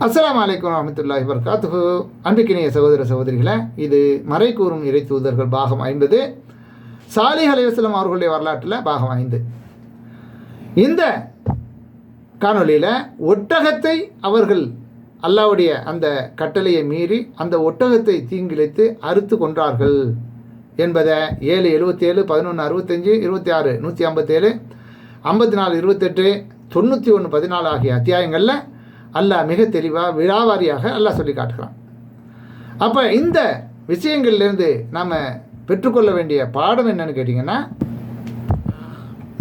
அஸ்லாம் வலைக்கம் வரமத்துல்லாஹி வர்காத்து அன்பிக்கினிய சகோதர சகோதரிகளை இது மறை கூறும் இறை தூதர்கள் பாகம் ஐம்பது சாலிஹ் அலைவாஸ்லம் அவர்களுடைய வரலாற்றில் பாகம் ஐந்து. இந்த காணொலியில் ஒட்டகத்தை அவர்கள் அல்லாவுடைய அந்த கட்டளையை மீறி அந்த ஒட்டகத்தை தீங்கிழைத்து அறுத்து கொன்றார்கள் என்பதை ஏழு எழுபத்தேழு பதினொன்று அறுபத்தஞ்சு இருபத்தி ஆறு நூற்றி ஐம்பத்தேழு ஐம்பத்தி நாலு இருபத்தெட்டு தொண்ணூற்றி ஒன்று பதினாலு ஆகிய அத்தியாயங்களில் அல்லாஹ் மிக தெளிவாக விழாவாரியாக அல்லாஹ் சொல்லி காட்டுகிறான். அப்போ இந்த விஷயங்கள்லேருந்து நாம் பெற்றுக்கொள்ள வேண்டிய பாடம் என்னன்னு கேட்டிங்கன்னா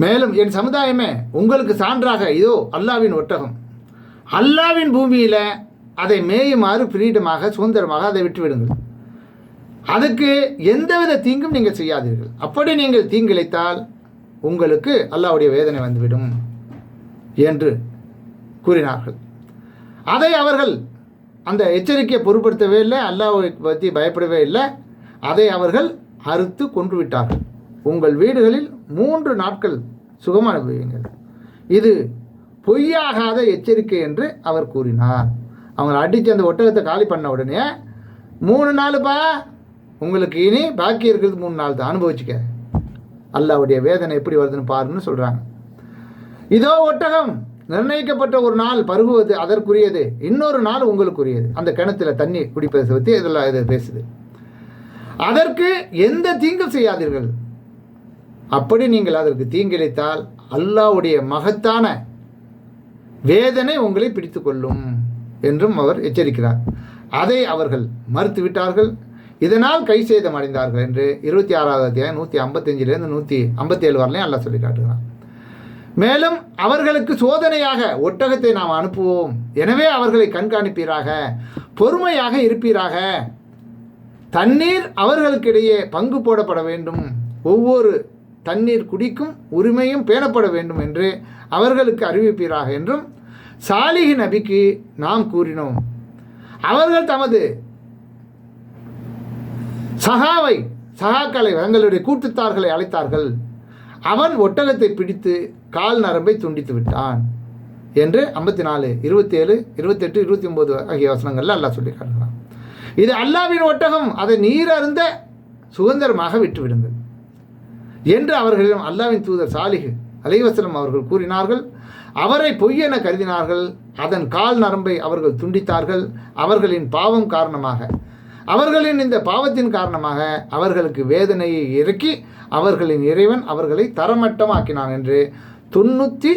மேலும் என் சமுதாயமே உங்களுக்கு சான்றாக இதோ அல்லாவின் ஒட்டகம். அல்லாவின் பூமியில் அதை மேயுமாறு ஃப்ரீடமாக சுதந்திரமாக அதை விட்டுவிடுங்கள். அதுக்கு எந்தவித தீங்கும் நீங்கள் செய்யாதீர்கள். அப்படி நீங்கள் தீங்கிழைத்தால் உங்களுக்கு அல்லாவுடைய வேதனை வந்துவிடும் என்று கூறினார்கள். அதை அவர்கள் அந்த எச்சரிக்கையை பொருட்படுத்தவே இல்லை அல்லாவை பற்றி பயப்படவே இல்லை. அதை அவர்கள் அறுத்து கொன்று விட்டார்கள். உங்கள் வீடுகளில் மூன்று நாட்கள் சுகம் அனுபவியுங்கள். இது பொய்யாகாத எச்சரிக்கை என்று அவர் கூறினார். அவங்க அடித்து அந்த ஒட்டகத்தை காலி பண்ண உடனே மூணு நாளுப்பா உங்களுக்கு இனி பாக்கி இருக்கிறது மூணு நாள் தான். அனுபவிச்சுக்க. அல்லாவுடைய வேதனை எப்படி வருதுன்னு பாருன்னு சொல்கிறாங்க இதோ ஒட்டகம். நிர்ணயிக்கப்பட்ட ஒரு நாள் பருகுவது அதற்குரியது. இன்னொரு நாள் உங்களுக்குரியது. அந்த கிணத்துல தண்ணி குடிப்பதை பற்றி இதெல்லாம் இது பேசுது. அதற்கு எந்த தீங்கும் செய்யாதீர்கள். அப்படி நீங்கள் அதற்கு தீங்கிழைத்தால் அல்லாவுடைய மகத்தான வேதனை உங்களை பிடித்து கொள்ளும் என்றும் அவர் எச்சரிக்கிறார். அதை அவர்கள் மறுத்துவிட்டார்கள். இதனால் கை சேதம் அடைந்தார்கள் என்று இருபத்தி ஆறாவது அத்தியாயம் நூற்றி ஐம்பத்தஞ்சிலேருந்து நூற்றி ஐம்பத்தேழு வரலையும் அல்லா சொல்லி காட்டுகிறான். மேலும் அவர்களுக்கு சோதனையாக ஒட்டகத்தை நாம் அனுப்புவோம். எனவே அவர்களை கண்காணிப்பீராக பொறுமையாக இருப்பீராக. தண்ணீர் அவர்களுக்கிடையே பங்கு போடப்பட வேண்டும். ஒவ்வொரு தண்ணீர் குடிக்கும் உரிமையும் பேணப்பட வேண்டும் என்று அவர்களுக்கு அறிவிப்பீராக என்றும் சாலிகி நபிக்கு நாம் கூறினோம். அவர்கள் தமது சகாவை சகாக்களை தங்களுடைய கூட்டுத்தார்களை அழைத்தார்கள். அவன் ஒட்டகத்தை பிடித்து கால் நரம்பை துண்டித்து விட்டான் என்று ஐம்பத்தி நாலு இருபத்தேழு இருபத்தெட்டு இருபத்தி ஒம்பது ஆகிய வசனங்களில் அல்லாஹ் சொல்லி காட்டுறான் இது அல்லாவின் ஒட்டகம். அதை நீர் அருந்த சுதந்திரமாக விட்டுவிடுங்கள் என்று அவர்களிடம் அல்லாவின் தூதர் சாலிகு அலைவசலம் அவர்கள் கூறினார்கள். அவரை பொய்யென கருதினார்கள். அதன் கால் நரம்பை அவர்கள் துண்டித்தார்கள். அவர்களின் பாவம் காரணமாக அவர்களின் இந்த பாவத்தின் காரணமாக அவர்களுக்கு வேதனையை இறக்கி அவர்களின் இறைவன் அவர்களை தரமட்டமாக்கினான் என்று தொண்ணூற்றி